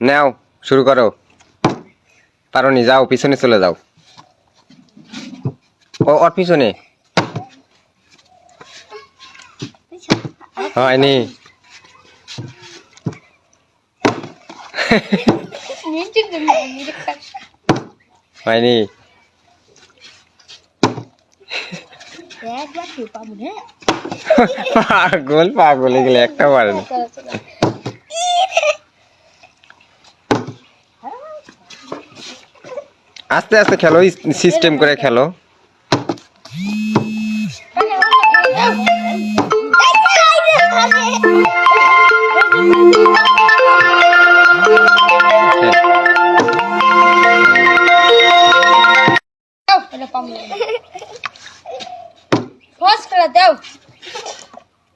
নাও শুরু করো। পারোনি যাও পিছনে চলে যাও। ও ওর পিছনে। হয়নি। হয়নি। পাগল পাগল এগুলো একটা পারে না আস্তে আস্তে খেলো সিস্টেম করে খেলো।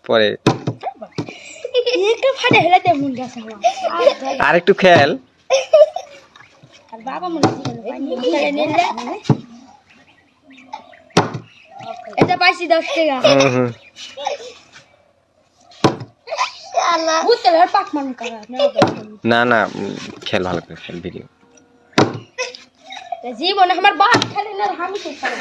পরে। একটু ফাটে এটা পাইছি দশ টাকা। মান করা। না না খেল ভালো করে খেল ভিডিও। জীবনে আমার বাপ খেলে না আমি তো কাম